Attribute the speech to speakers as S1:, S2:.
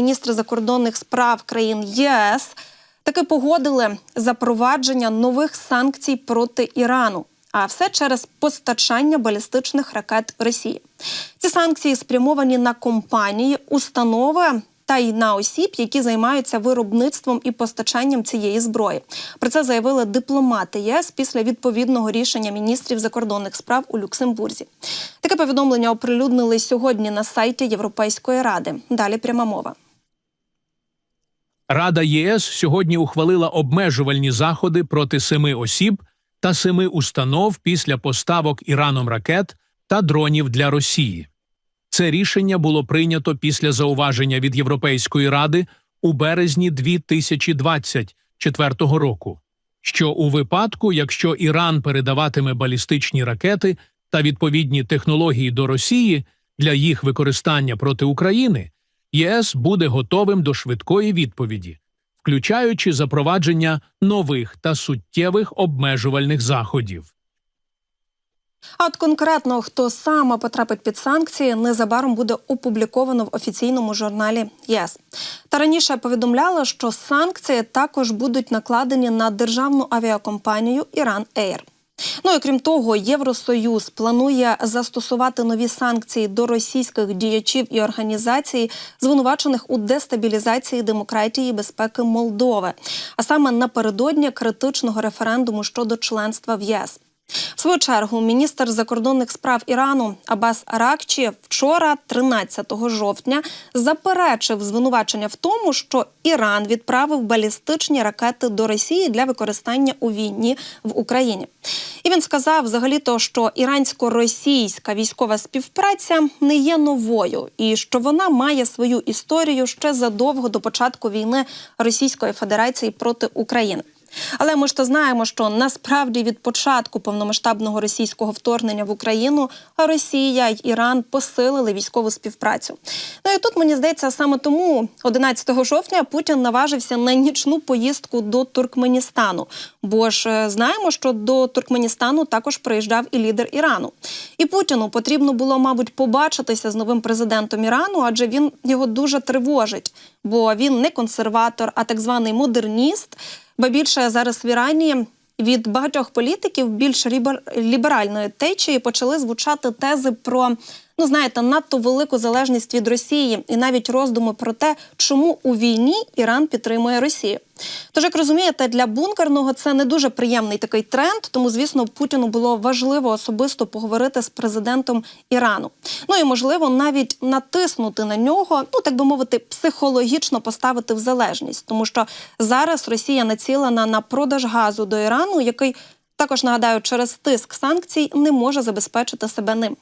S1: міністри закордонних справ країн ЄС таки погодили запровадження нових санкцій проти Ірану. А все через постачання балістичних ракет Росії. Ці санкції спрямовані на компанії, установи та й на осіб, які займаються виробництвом і постачанням цієї зброї. Про це заявили дипломати ЄС після відповідного рішення міністрів закордонних справ у Люксембурзі. Таке повідомлення оприлюднили сьогодні на сайті Європейської ради. Далі пряма мова.
S2: Рада ЄС сьогодні ухвалила обмежувальні заходи проти семи осіб та семи установ після поставок Іраном ракет та дронів для Росії. Це рішення було прийнято після зауваження від Європейської ради у березні 2024 року, що у випадку, якщо Іран передаватиме балістичні ракети та відповідні технології до Росії для їх використання проти України, ЄС буде готовим до швидкої відповіді, включаючи запровадження нових та суттєвих обмежувальних заходів.
S1: А от конкретно хто саме потрапить під санкції, незабаром буде опубліковано в офіційному журналі ЄС. Та раніше повідомляли, що санкції також будуть накладені на державну авіакомпанію Іран Ейр. Ну і крім того, Євросоюз планує застосувати нові санкції до російських діячів і організацій, звинувачених у дестабілізації демократії і безпеки Молдови, а саме напередодні критичного референдуму щодо членства в ЄС. В свою чергу міністр закордонних справ Ірану Абас Аракчі вчора, 13 жовтня, заперечив звинувачення в тому, що Іран відправив балістичні ракети до Росії для використання у війні в Україні. І він сказав взагалі-то, що ірансько-російська військова співпраця не є новою, і що вона має свою історію ще задовго до початку війни Російської Федерації проти України. Але ми ж то знаємо, що насправді від початку повномасштабного російського вторгнення в Україну Росія й Іран посилили військову співпрацю. Ну і тут мені здається, саме тому 11 жовтня Путін наважився на нічну поїздку до Туркменістану. Бо ж е, знаємо, що до Туркменістану також приїжджав і лідер Ірану. І Путіну потрібно було, мабуть, побачитися з новим президентом Ірану, адже він його дуже тривожить, бо він не консерватор, а так званий модерніст. Ба більше зараз в Ірані від багатьох політиків більш ліберальної течії почали звучати тези про. Ну, знаєте, надто велику залежність від Росії і навіть роздуми про те, чому у війні Іран підтримує Росію. Тож, як розумієте, для бункерного це не дуже приємний такий тренд. Тому, звісно, Путіну було важливо особисто поговорити з президентом Ірану. Ну і можливо навіть натиснути на нього, ну так би мовити, психологічно поставити в залежність, тому що зараз Росія націлена на продаж газу до Ірану, який також нагадаю через тиск санкцій не може забезпечити себе ним.